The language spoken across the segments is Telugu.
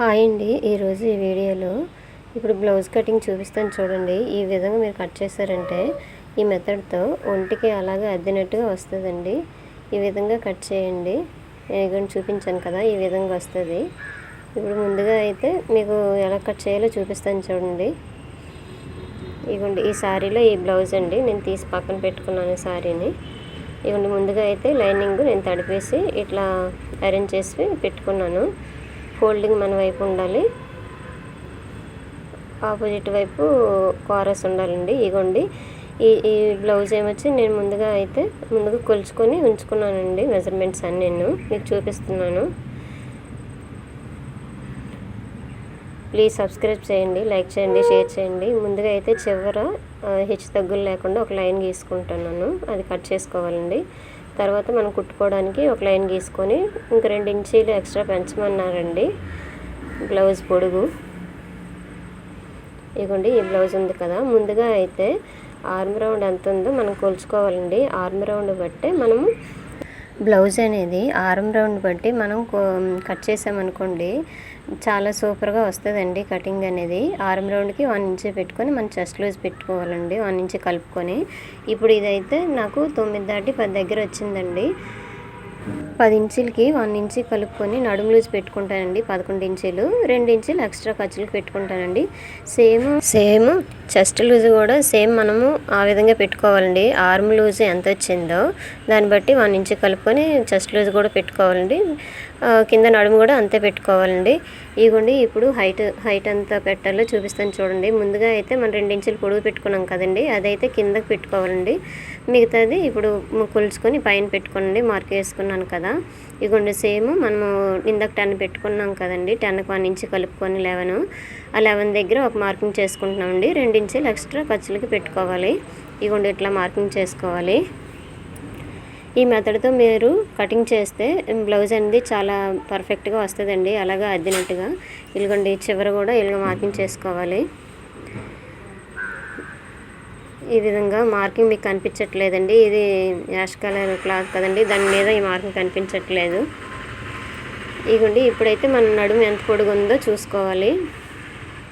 హాయ్ అండి. ఈరోజు ఈ వీడియోలో ఇప్పుడు బ్లౌజ్ కటింగ్ చూపిస్తాను చూడండి. ఈ విధంగా మీరు కట్ చేశారంటే ఈ మెథడ్తో ఒంటికి అలాగే అద్దినట్టుగా వస్తుందండి. ఈ విధంగా కట్ చేయండి. నేను చూపించాను కదా ఈ విధంగా వస్తుంది. ఇప్పుడు ముందుగా అయితే మీకు ఎలా కట్ చేయాలో చూపిస్తాను చూడండి. ఇగోండి ఈ శారీలో ఈ బ్లౌజ్ అండి. నేను తీసి పక్కన పెట్టుకున్నాను ఈ శారీని ఇగోండి ముందుగా అయితే లైనింగ్ నేను తడిపేసి ఇట్లా అరేంజ్ చేసి పెట్టుకున్నాను. ఫోల్డింగ్ మన వైపు ఉండాలి. ఆపోజిట్ వైపు కారస్ ఉండాలండి ఇగోండి. ఈ ఈ బ్లౌజ్ ఏమొచ్చి నేను ముందుగా అయితే ముందుగా కొలుచుకొని ఉంచుకున్నానండి మెజర్మెంట్స్ అన్ని నేను మీకు చూపిస్తున్నాను. ప్లీజ్ సబ్స్క్రైబ్ చేయండి లైక్ చేయండి షేర్ చేయండి. ముందుగా అయితే చివర హెచ్చు తగ్గులు లేకుండా ఒక లైన్ గీసుకుంటున్నాను అది కట్ చేసుకోవాలండి. తర్వాత మనం కుట్టుకోవడానికి ఒక లైన్ గీసుకొని ఇంక రెండు ఇంచీలు ఎక్స్ట్రా పెంచమన్నారండి. బ్లౌజ్ పొడుగు. ఇదిగోండి ఈ బ్లౌజ్ ఉంది కదా. ముందుగా అయితే ఆర్మ్ రౌండ్ ఎంత ఉందో మనం కొలుచుకోవాలండి. ఆర్మ్ రౌండ్ బట్టే మనము బ్లౌజ్ అనేది ఆర్మ్ రౌండ్ బట్టి మనం కట్ చేసామనుకోండి చాలా సూపర్గా వస్తుందండి కటింగ్ అనేది. ఆర్మ్ రౌండ్కి వన్ ఇంచ్ పెట్టుకొని మనం చెస్ట్ లూజ్ పెట్టుకోవాలండి వన్ ఇంచ్ కలుపుకొని. ఇప్పుడు ఇదైతే నాకు తొమ్మిది దాటి పది దగ్గర వచ్చిందండి. పది ఇంచులకి వన్ ఇంచి కలుపుకొని నడుము లూజ్ పెట్టుకుంటానండి పదకొండు ఇంచులు. రెండు ఇంచులు ఎక్స్ట్రా ఖర్చులకు పెట్టుకుంటానండి. సేమ్ సేమ్ చెస్ట్ లూజ్ కూడా సేమ్ మనము ఆ విధంగా పెట్టుకోవాలండి. ఆర్మ్ లూజ్ ఎంత వచ్చిందో దాన్ని బట్టి వన్ ఇంచు కలుపుకొని చెస్ట్ లూజ్ కూడా పెట్టుకోవాలండి. కింద నడుము కూడా అంతే పెట్టుకోవాలండి. ఇగోండి ఇప్పుడు హైట్ హైట్ అంతా పెట్టాలో చూపిస్తాను చూడండి. ముందుగా అయితే మనం రెండించులు పొడుగు పెట్టుకున్నాం కదండి అదైతే కిందకి పెట్టుకోవాలండి. మిగతాది ఇప్పుడు కొలుచుకొని పైన పెట్టుకోండి మార్క్ వేసుకున్నాను కదా. ఇగోండి సేమ్ మనము ఇందాక టెన్ పెట్టుకున్నాం కదండి టెన్కి వన్ ఇంచ్ కలుపుకొని లెవెన్. ఆ లెవెన్ దగ్గర ఒక మార్కింగ్ చేసుకుంటున్నామండి. రెండించులు ఎక్స్ట్రా ఖర్చులకి పెట్టుకోవాలి. ఇగోండి ఇట్లా మార్కింగ్ చేసుకోవాలి. ఈ మెథడ్తో మీరు కటింగ్ చేస్తే బ్లౌజ్ అనేది చాలా పర్ఫెక్ట్గా వస్తుందండి. అలాగే అద్దినట్టుగా. ఇదిగోండి చివర కూడా ఇలాగ మార్కింగ్ చేసుకోవాలి. ఈ విధంగా మార్కింగ్ మీకు కనిపించట్లేదండి. ఇది యాష్ కలర్ క్లాత్ కదండి. దాని మీద ఈ మార్కింగ్ కనిపించట్లేదు. ఇగోండి ఇప్పుడైతే మన నడుము ఎంత పొడుగు ఉందో చూసుకోవాలి.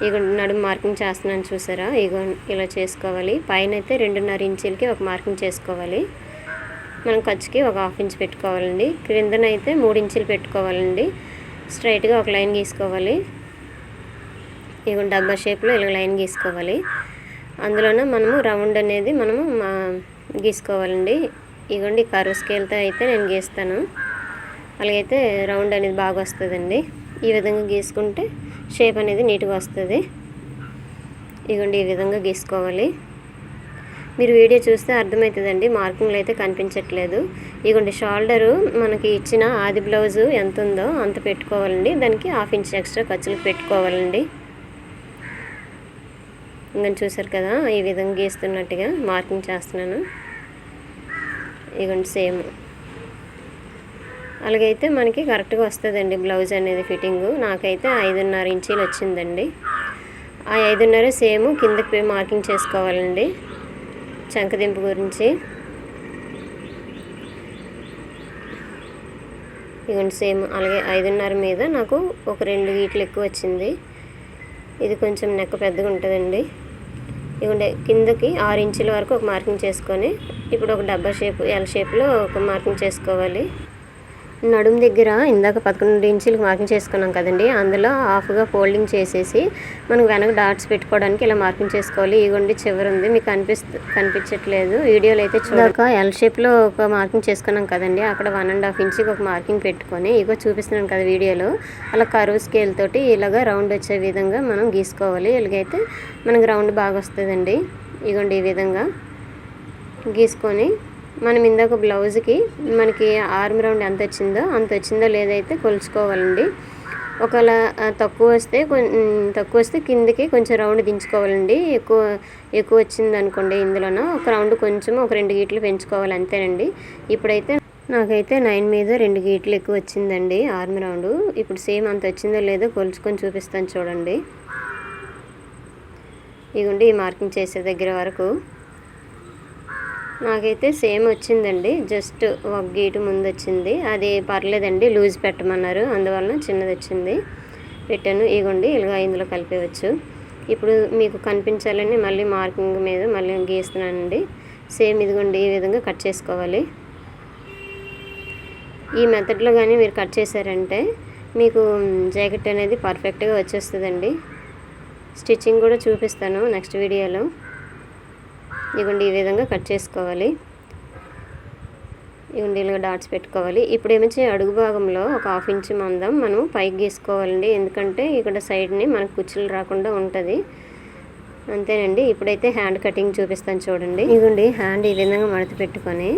ఇగోండి నడుము మార్కింగ్ చేస్తున్నాను చూసారా? ఇగో ఇలా చేసుకోవాలి. పైన అయితే రెండున్నర ఇంచులకి ఒక మార్కింగ్ చేసుకోవాలి. మనం ఖర్చుకి ఒక హాఫ్ ఇంచ్ పెట్టుకోవాలండి. క్రిందనైతే మూడు ఇంచులు పెట్టుకోవాలండి. స్ట్రైట్గా ఒక లైన్ గీసుకోవాలి. ఇక డబ్బా షేప్లో ఇలా లైన్ గీసుకోవాలి. అందులోనే మనము రౌండ్ అనేది మనము గీసుకోవాలండి. ఇగోండి కరువు స్కేల్తో అయితే నేను గీస్తాను. అలాగైతే రౌండ్ అనేది బాగా వస్తుందండి. ఈ విధంగా గీసుకుంటే షేప్ అనేది నీట్గా వస్తుంది. ఇగోండి ఈ విధంగా గీసుకోవాలి. మీరు వీడియో చూస్తే అర్థమవుతుందండి మార్కింగ్లు అయితే కనిపించట్లేదు. ఇగోండి షోల్డరు మనకి ఇచ్చిన ఆది బ్లౌజు ఎంత ఉందో అంత పెట్టుకోవాలండి. దానికి హాఫ్ ఇంచ్ ఎక్స్ట్రా ఖర్చులకు పెట్టుకోవాలండి. ఇంకా చూసారు కదా ఈ విధంగా గీస్తున్నట్టుగా మార్కింగ్ చేస్తున్నాను. ఇగోండి సేమ్. అలాగైతే మనకి కరెక్ట్గా వస్తుందండి బ్లౌజ్ అనేది ఫిట్టింగు. నాకైతే ఐదున్నర ఇంచీలు వచ్చిందండి ఆ ఐదున్నర సేమ్ కిందకి మార్కింగ్ చేసుకోవాలండి. చంకదింపు గురించి. ఇవన్నీ సేమ్ అలాగే ఐదున్నర మీద నాకు ఒక రెండు గీట్లు ఎక్కువ వచ్చింది. ఇది కొంచెం నెక్క పెద్దగా ఉంటుందండి. ఇవ్వండి కిందకి ఆరు ఇంచుల వరకు ఒక మార్కింగ్ చేసుకొని ఇప్పుడు ఒక డబ్బా షేప్ ఎల్ షేప్లో ఒక మార్కింగ్ చేసుకోవాలి. నడుము దగ్గర ఇందాక పదకొండు ఇంచులకు మార్కింగ్ చేసుకున్నాం కదండి. అందులో హాఫ్గా ఫోల్డింగ్ చేసేసి మనం వెనక డాట్స్ పెట్టుకోవడానికి ఇలా మార్కింగ్ చేసుకోవాలి. ఈ గుండి చివరి ఉంది. మీకు కనిపిస్తు కనిపించట్లేదు. వీడియోలో అయితే చూడక ఎల్ షేప్లో ఒక మార్కింగ్ చేసుకున్నాం కదండి. అక్కడ వన్ అండ్ హాఫ్ ఇంచ్కి ఒక మార్కింగ్ పెట్టుకొని ఇగో చూపిస్తున్నాను కదా వీడియోలో. అలా కరువు స్కేల్ తోటి ఇలాగ రౌండ్ వచ్చే విధంగా మనం గీసుకోవాలి. ఇలాగైతే మనకి రౌండ్ బాగా వస్తుందండి. ఇగోండి ఈ విధంగా గీసుకొని మనం ఇందాక బ్లౌజ్కి మనకి ఆర్మ్ రౌండ్ ఎంత వచ్చిందో అంత వచ్చిందో లేదైతే కొలుచుకోవాలండి. ఒకవేళ తక్కువ వస్తే తక్కువ వస్తే కిందకి కొంచెం రౌండ్ దించుకోవాలండి. ఎక్కువ ఎక్కువ వచ్చింది అనుకోండి ఇందులోనో ఒక రౌండ్ కొంచెం ఒక రెండు గీట్లు పెంచుకోవాలి అంతేనండి. ఇప్పుడైతే నాకైతే నైన్ మీద రెండు గీట్లు ఎక్కువ వచ్చిందండి ఆర్మ్ రౌండ్. ఇప్పుడు సేమ్ అంత వచ్చిందో లేదో కొలుచుకొని చూపిస్తాను చూడండి. ఇదిగోండి ఈ మార్కింగ్ చేసే దగ్గర వరకు నాకైతే సేమ్ వచ్చిందండి. జస్ట్ ఒక గీటు ముందు వచ్చింది అది పర్లేదండి లూజ్ పెట్టమన్నారు. అందువలన చిన్నది వచ్చింది పెట్టాను. ఇగోండి ఇలాగ ఇందులో కలిపేవచ్చు ఇప్పుడు మీకు కనిపించాలని మళ్ళీ మార్కింగ్ మీద మళ్ళీ గీస్తున్నానండి. సేమ్ ఇదిగోండి ఈ విధంగా కట్ చేసుకోవాలి. ఈ మెథడ్లో కానీ మీరు కట్ చేశారంటే మీకు జాకెట్ అనేది పర్ఫెక్ట్గా వచ్చేస్తుందండి. స్టిచ్చింగ్ కూడా చూపిస్తాను నెక్స్ట్ వీడియోలో. ఇదిగోండి ఈ విధంగా కట్ చేసుకోవాలి. ఇవ్వండి ఇలా డాట్స్ పెట్టుకోవాలి. ఇప్పుడు ఏమించి అడుగు భాగంలో ఒక హాఫ్ ఇంచ్ మందం మనం పైకి గీసుకోవాలండి. ఎందుకంటే ఇక్కడ సైడ్ని మనకు కుచ్చులు రాకుండా ఉంటుంది. అంతేనండి. ఇప్పుడైతే హ్యాండ్ కటింగ్ చూపిస్తాను చూడండి. ఇదిగోండి హ్యాండ్ ఈ విధంగా మడత పెట్టుకొని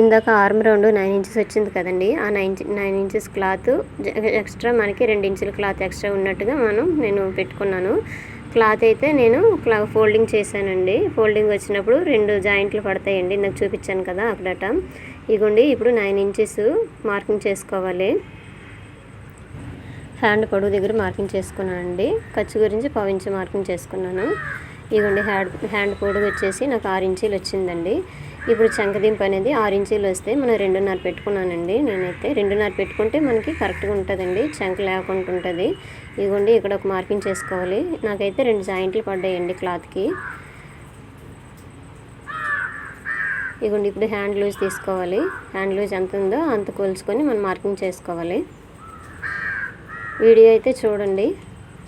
ఇందాక ఆర్మ్ రౌండ్ నైన్ ఇంచెస్ వచ్చింది కదండి. ఆ nine nine inches cloth extra మనకి రెండు ఇంచుల క్లాత్ ఎక్స్ట్రా ఉన్నట్టుగా మనం నేను పెట్టుకున్నాను. క్లాత్ అయితే నేను క్లా ఫోల్డింగ్ చేశానండి. ఫోల్డింగ్ వచ్చినప్పుడు రెండు జాయింట్లు పడతాయండి. నాకు చూపించాను కదా అక్కడట. ఇగోండి ఇప్పుడు నైన్ ఇంచెస్ మార్కింగ్ చేసుకోవాలి. హ్యాండ్ పొడవు దగ్గర మార్కింగ్ చేసుకున్నానండి. ఖర్చు గురించి పవించి ఇంచు మార్కింగ్ చేసుకున్నాను. ఇదిగోండి హ్యాండ్ హ్యాండ్ పొడవు వచ్చేసి నాకు ఆరు ఇంచీలు వచ్చిందండి. ఇప్పుడు చంకదింపు అనేది ఆరు ఇంచీలు వస్తే మనం రెండున్నర పెట్టుకున్నానండి. నేనైతే రెండున్నర పెట్టుకుంటే మనకి కరెక్ట్గా ఉంటుందండి. చంక లేకుండా ఉంటుంది. ఇదిగోండి ఇక్కడ ఒక మార్కింగ్ చేసుకోవాలి. నాకైతే రెండు జాయింట్లు పడ్డాయండి క్లాత్కి. ఇదిగోండి ఇప్పుడు హ్యాండ్ లూజ్ తీసుకోవాలి. హ్యాండ్ లూజ్ ఎంత ఉందో అంత కొలుచుకొని మనం మార్కింగ్ చేసుకోవాలి. వీడియో అయితే చూడండి.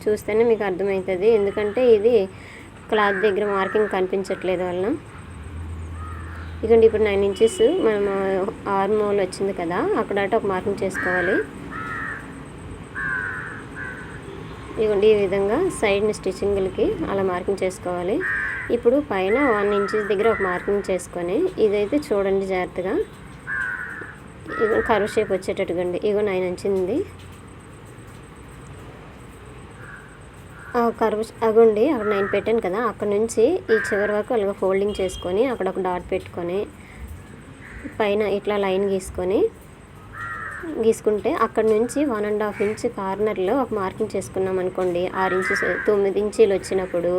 చూస్తేనే మీకు అర్థమవుతుంది. ఎందుకంటే ఇది క్లాత్ దగ్గర మార్కింగ్ కనిపించట్లేదు వలన ఇదిగోండి ఇప్పుడు నైన్ ఇంచెస్ మనం ఆర్మ్ హోల్ వచ్చింది కదా అక్కడ ఒక మార్కింగ్ చేసుకోవాలి. ఇదిగోండి ఈ విధంగా సైడ్ని స్టిచ్చింగ్లకి అలా మార్కింగ్ చేసుకోవాలి. ఇప్పుడు పైన వన్ ఇంచెస్ దగ్గర ఒక మార్కింగ్ చేసుకొని ఇదైతే చూడండి జాగ్రత్తగా. ఇగో కర్వ్ షేప్ వచ్చేటట్టుగా అండి ఇగో నైన్ ఇంచింది కర్వ్ అగోండి అక్కడ నైన్ పెట్టాను కదా అక్కడ నుంచి ఈ చివరి వరకు అలాగ ఫోల్డింగ్ చేసుకొని అక్కడ ఒక డాట్ పెట్టుకొని పైన ఇట్లా లైన్ గీసుకొని గీసుకుంటే అక్కడ నుంచి వన్ అండ్ హాఫ్ ఇంచ్ కార్నర్లో ఒక మార్కింగ్ చేసుకున్నాం అనుకోండి ఆరు ఇంచెస్ తొమ్మిది ఇంచీలు వచ్చినప్పుడు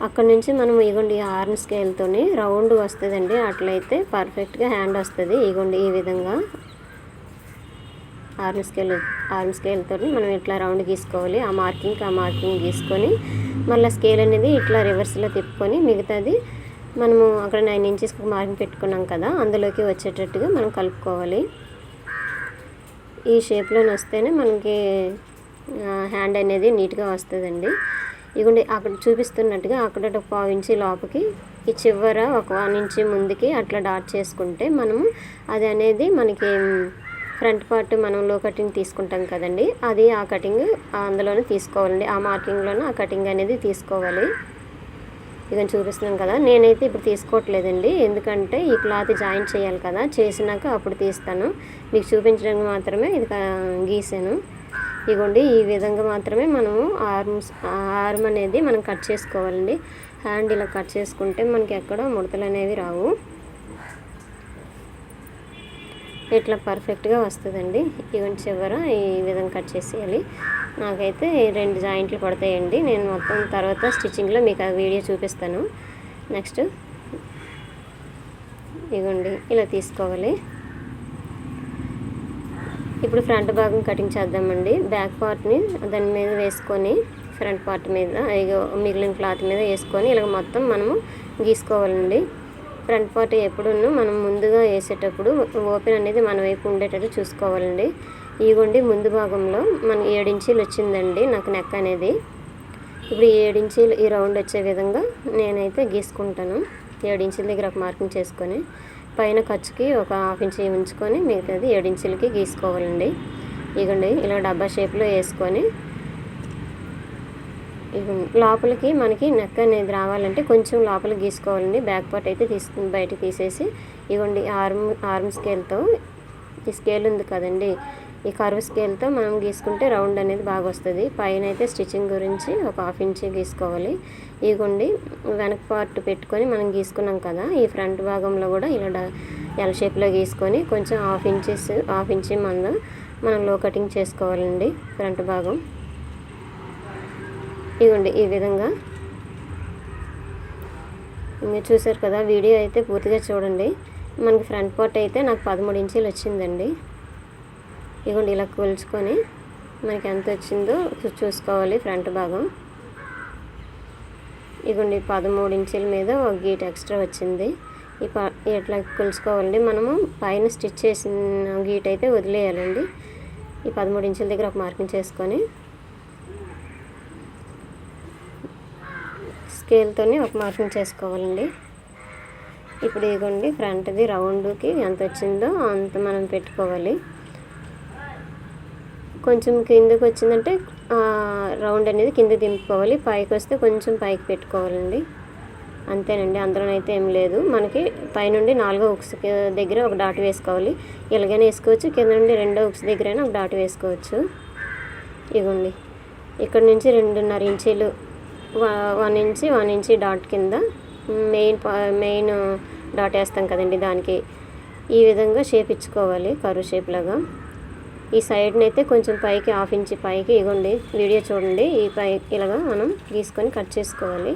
అక్కడ నుంచి మనం ఇగోండి ఆర్న్ స్కేల్తోని రౌండ్ వస్తుందండి అట్లయితే పర్ఫెక్ట్గా హ్యాండ్ వస్తుంది ఇగోండి ఈ విధంగా ఆర్మ్ స్కేల్ ఆర్మ్ స్కేల్తో మనం ఇట్లా రౌండ్ గీసుకోవాలి. ఆ మార్కింగ్ ఆ మార్కింగ్ గీసుకొని మళ్ళీ స్కేల్ అనేది ఇట్లా రివర్స్లో తిప్పుకొని మిగతాది మనము అక్కడ నైన్ ఇంచెస్కి మార్కింగ్ పెట్టుకున్నాం కదా అందులోకి వచ్చేటట్టుగా మనం కలుపుకోవాలి. ఈ షేప్లో వస్తేనే మనకి హ్యాండ్ అనేది నీట్గా వస్తుందండి. ఇదిగోండి అక్కడ చూపిస్తున్నట్టుగా అక్కడ ఒక పావు ఇంచి లోపకి ఈ చివర ఒక వన్ ఇంచి ముందుకి అట్లా డాట్ చేసుకుంటే మనము అది అనేది మనకి ఫ్రంట్ పార్ట్ మనం లో కటింగ్ తీసుకుంటాం కదండి. అది ఆ కటింగ్ అందులోనే తీసుకోవాలండి. ఆ మార్కింగ్లోనే ఆ కటింగ్ అనేది తీసుకోవాలి. ఇక చూపిస్తున్నాం కదా. నేనైతే ఇప్పుడు తీసుకోవట్లేదండి. ఎందుకంటే ఈ క్లాత్ జాయిన్ చేయాలి కదా. చేసినాక అప్పుడు తీస్తాను. మీకు చూపించడానికి మాత్రమే ఇది గీసాను. ఇగోండి ఈ విధంగా మాత్రమే మనము ఆర్మ్స్ ఆర్మ్ అనేది మనం కట్ చేసుకోవాలండి. హ్యాండ్ ఇలా కట్ చేసుకుంటే మనకి ఎక్కడ ముడతలు అనేవి రావు. ఇట్లా పర్ఫెక్ట్గా వస్తుందండి. ఇవన్నీ చివర ఈ విధంగా కట్ చేసేయాలి. నాకైతే రెండు జాయింట్లు పడతాయండి. నేను మొత్తం తర్వాత స్టిచ్చింగ్లో మీకు ఆ వీడియో చూపిస్తాను. నెక్స్ట్ ఇగోండి ఇలా తీసుకోవాలి. ఇప్పుడు ఫ్రంట్ భాగం కటింగ్ చేద్దామండి. బ్యాక్ పార్ట్ని దాని మీద వేసుకొని ఫ్రంట్ పార్ట్ మీద ఇగో మిగిలిన క్లాత్ మీద వేసుకొని ఇలా మొత్తం మనము గీసుకోవాలండి. ఫ్రంట్ పార్ట్ ఎప్పుడున్నూ మనం ముందుగా వేసేటప్పుడు ఓపెన్ అనేది మన వైపు ఉండేటట్టు చూసుకోవాలండి. ఇగోండి ముందు భాగంలో మన ఏడించీలు వచ్చిందండి నాకు నెక్ అనేది. ఇప్పుడు ఏడించీలు ఈ రౌండ్ వచ్చే విధంగా నేనైతే గీసుకుంటాను. ఏడించీల దగ్గర ఒక మార్కింగ్ చేసుకొని పైన ఖర్చుకి ఒక హాఫ్ ఇంచ్ ఉంచుకొని మిగతాది ఏడించీలకి గీసుకోవాలండి. ఇగోండి ఇలా డబ్బా షేప్లో వేసుకొని లోపలికి మనకి నెక్ అనేది రావాలంటే కొంచెం లోపలికి గీసుకోవాలండి. బ్యాక్ పార్ట్ అయితే తీసుకుని బయట తీసేసి ఇవ్వండి ఆర్మ్ ఆర్మ్ స్కేల్తో ఈ స్కేల్ ఉంది కదండి. ఈ కర్వ్ స్కేల్తో మనం గీసుకుంటే రౌండ్ అనేది బాగా వస్తుంది. పైన అయితే స్టిచ్చింగ్ గురించి ఒక హాఫ్ ఇంచ్ గీసుకోవాలి. ఇగోండి వెనక పార్ట్ పెట్టుకొని మనం గీసుకున్నాం కదా ఈ ఫ్రంట్ భాగంలో కూడా ఇలా ఎల్ షేప్లో గీసుకొని కొంచెం హాఫ్ ఇంచెస్ హాఫ్ ఇంచ్ మందం మనం లో కటింగ్ చేసుకోవాలండి ఫ్రంట్ భాగం. ఇవ్వండి ఈ విధంగా. మీరు చూసారు కదా వీడియో అయితే పూర్తిగా చూడండి. మనకి ఫ్రంట్ పార్ట్ అయితే నాకు పదమూడు ఇంచీలు వచ్చిందండి. ఇవ్వండి ఇలా కొలుచుకొని మనకి ఎంత వచ్చిందో చూసుకోవాలి ఫ్రంట్ భాగం. ఇదిగోండి పదమూడు ఇంచుల మీద ఒక గీట్ ఎక్స్ట్రా వచ్చింది. ఈ పా ఇట్లా కొలుసుకోవాలండి మనము పైన స్టిచ్ చేసిన గీట్ అయితే వదిలేయాలండి. ఈ పదమూడు ఇంచుల దగ్గర ఒక మార్కింగ్ చేసుకొని స్కేల్తోని ఒక మార్కింగ్ చేసుకోవాలండి. ఇప్పుడు ఇదిగోండి ఫ్రంట్ది రౌండ్కి ఎంత వచ్చిందో అంత మనం పెట్టుకోవాలి. కొంచెం కిందకి వచ్చిందంటే రౌండ్ అనేది కింద దింపుకోవాలి. పైకి వస్తే కొంచెం పైకి పెట్టుకోవాలండి. అంతేనండి అందులోనైతే ఏం లేదు. మనకి పైనుండి నాలుగో ఉక్స్ దగ్గర ఒక డాట్ వేసుకోవాలి. ఇలాగైనా వేసుకోవచ్చు. కింద నుండి రెండో ఉక్స్ దగ్గరైనా ఒక డాట్ వేసుకోవచ్చు. ఇగోండి ఇక్కడ నుంచి రెండున్నర ఇంచీలు one inch one inch dot కింద మెయిన్ మెయిన్ డాట్ వేస్తాం కదండి దానికి. ఈ విధంగా షేప్ ఇచ్చుకోవాలి కరువు షేప్ లాగా. ఈ సైడ్ని అయితే కొంచెం పైకి హాఫ్ ఇంచి పైకి ఇగోండి వీడియో చూడండి. ఈ పై ఇలాగా మనం గీసుకొని కట్ చేసుకోవాలి.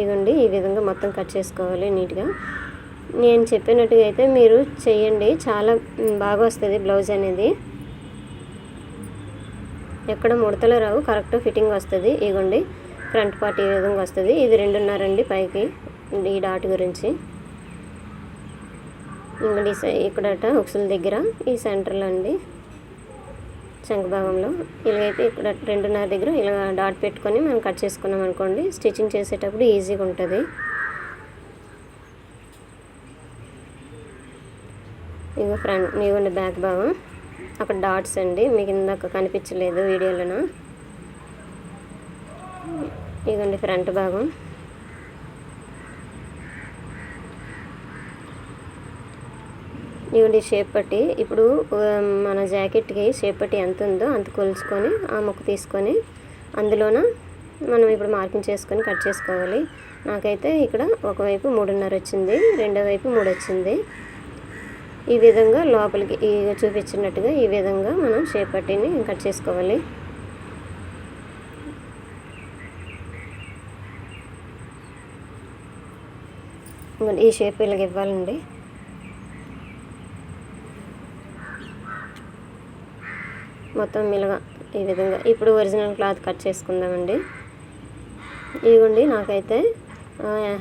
ఇగోండి ఈ విధంగా మొత్తం కట్ చేసుకోవాలి నీట్గా. నేను చెప్పినట్టుగా అయితే మీరు చేయండి చాలా బాగా వస్తుంది బ్లౌజ్ అనేది. ఎక్కడ ముడతలు రావు. కరెక్ట్ ఫిట్టింగ్ వస్తుంది. ఇగోండి ఫ్రంట్ పార్ట్ ఈ విధంగా వస్తుంది. ఇది రెండున్నారండి పైకి ఈ డాట్ గురించి. ఇంకోటి ఈ సై- ఇక్కడట ఉక్సుల దగ్గర ఈ సెంటర్లో అండి. శంఖ భాగంలో. ఇలాగైతే ఇక్కడ రెండున్నర దగ్గర ఇలా డాట్ పెట్టుకొని మనం కట్ చేసుకున్నాం అనుకోండి స్టిచ్చింగ్ చేసేటప్పుడు ఈజీగా ఉంటుంది. ఇగో ఫ్రంట్ ఇవ్వండి బ్యాక్ భాగం. అక్కడ డాట్స్ అండి మీకు ఇందాక కనిపించలేదు వీడియోలోన? ఇదండి ఫ్రంట్ భాగం. ఇవ్వండి షేప్ పట్టి ఇప్పుడు మన జాకెట్కి షేప్ పట్టి ఎంత ఉందో అంత కొలుచుకొని ఆ ముక్క తీసుకొని అందులోన మనం ఇప్పుడు మార్కింగ్ చేసుకొని కట్ చేసుకోవాలి. నాకైతే ఇక్కడ ఒకవైపు మూడున్నర వచ్చింది రెండో వైపు మూడు వచ్చింది ఈ విధంగా లోపలికి ఈ చూపించినట్టుగా ఈ విధంగా మనం షేప్ పట్టిని కట్ చేసుకోవాలి. ఈ షేప్ ఇలాగ ఇవ్వాలండి. మొత్తం ఇలాగా ఈ విధంగా. ఇప్పుడు ఒరిజినల్ క్లాత్ కట్ చేసుకుందామండి. ఇదిగోండి నాకైతే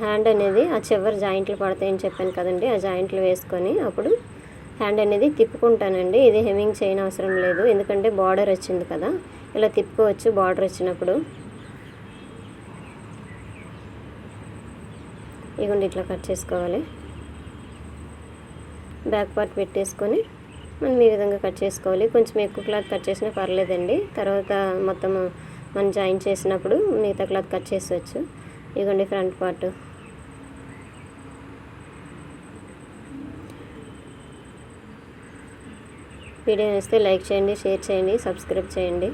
హ్యాండ్ అనేది ఆ చివరి జాయింట్లు పడతాయని చెప్పాను కదండి. ఆ జాయింట్లు వేసుకొని అప్పుడు హ్యాండ్ అనేది తిప్పుకుంటానండి. ఇది హెమింగ్ చేయని అవసరం లేదు. ఎందుకంటే బార్డర్ వచ్చింది కదా. ఇలా తిప్పుకోవచ్చు బార్డర్ వచ్చినప్పుడు. ఇదిగోండి ఇట్లా కట్ చేసుకోవాలి. బ్యాక్ పార్ట్ పెట్టేసుకొని మనం ఈ విధంగా కట్ చేసుకోవాలి. కొంచెం ఎక్కువ క్లాత్ కట్ చేసినా పర్లేదండి. తర్వాత మొత్తం మనం జాయిన్ చేసినప్పుడు మిగతా క్లాత్ కట్ చేసవచ్చు ఇదిగోండి ఫ్రంట్ పార్ట్ వీడియో వేస్తే లైక్ చేయండి షేర్ చేయండి సబ్స్క్రైబ్ చేయండి.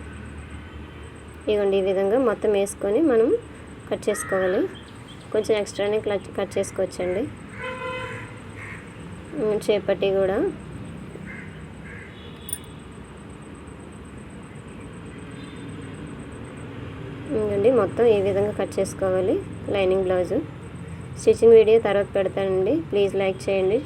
ఇదిగోండి ఈ విధంగా మొత్తం వేసుకొని మనం కట్ చేసుకోవాలి. కొంచెం ఎక్స్ట్రానే కట్ కట్ చేసుకోవచ్చండి. చేపట్టి కూడా. ఇంకండి మొత్తం ఈ విధంగా కట్ చేసుకోవాలి. Lining blouse. స్టిచ్చింగ్ వీడియో తర్వాత పెడతానండి. ప్లీజ్ లైక్ చేయండి.